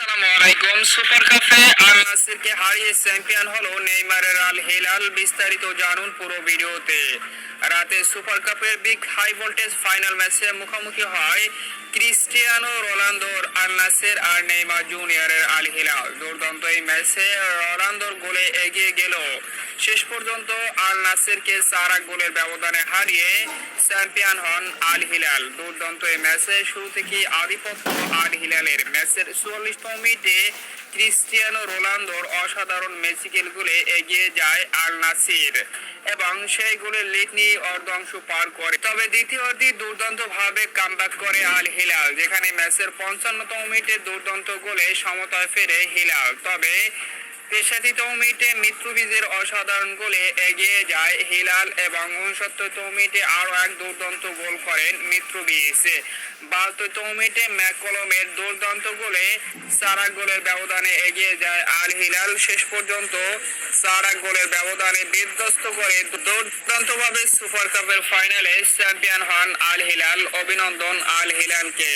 আসসালামু সুপার কাপে আল নাসিরকে হারিয়ে চ্যাম্পিয়ন হলো নেইমারের আল হিলাল। বিস্তারিত জানুন পুরো ভিডিওতে। রাতে সুপার কাপের বিগ হাই ভোল্টেজ ফাইনাল ম্যাচে মুখোমুখি হয় ক্রিস্টিয়ানো রোনালদোর আল নাসির আর নেইমার জুনিয়রের আল হিলাল। দুর্দান্ত এই ম্যাচে রোনালদোর গোলে এগিয়ে গেল। শেষ পর্যন্ত আল নাসিরকে এক গোলের ব্যবধানে হারিয়ে চ্যাম্পিয়ন হন আল হিলাল। দুর্দান্ত এই ম্যাচে শুরু থেকে আধিপত্য আল হিলালের। ম্যাচের চুয়াল্লিশতম মিনিটে ক্রিস্টিয়ানো রোনালদোর অসাধারণ ম্যাজিক্যাল গোলে এগিয়ে যায় আল নাসির এবং সেই গোলের লিড নিয়ে অর্ধাংশ পার করে। তবে দ্বিতীয় অর্ধে দুর্দান্ত ভাবে কামব্যাক করে আল হিলাল যেখানে ম্যাচের পঞ্চান্নতম মিনিটে দুর্দান্ত গোলে সমতায় ফেরে হিলাল। তবে তেষট্টিতম মিনিটে মিত্রবীজের অসাধারণ গোলে এগিয়ে যায় হিলাল এবং উনসত্তরতম মিনিটে আরও এক দুর্দান্ত গোল করেন মিত্রবীজ বাহাত্তরতম মিনিটে ম্যাককলমের দুর্দান্ত গোলে সারা গোলের ব্যবধানে এগিয়ে যায় আল হিলাল। শেষ পর্যন্ত সারা গোলের ব্যবধানে বিধ্বস্ত করে দুর্দান্তভাবে সুপার কাপের ফাইনালে চ্যাম্পিয়ন হন আল হিলাল। অভিনন্দন আল হিলালকে।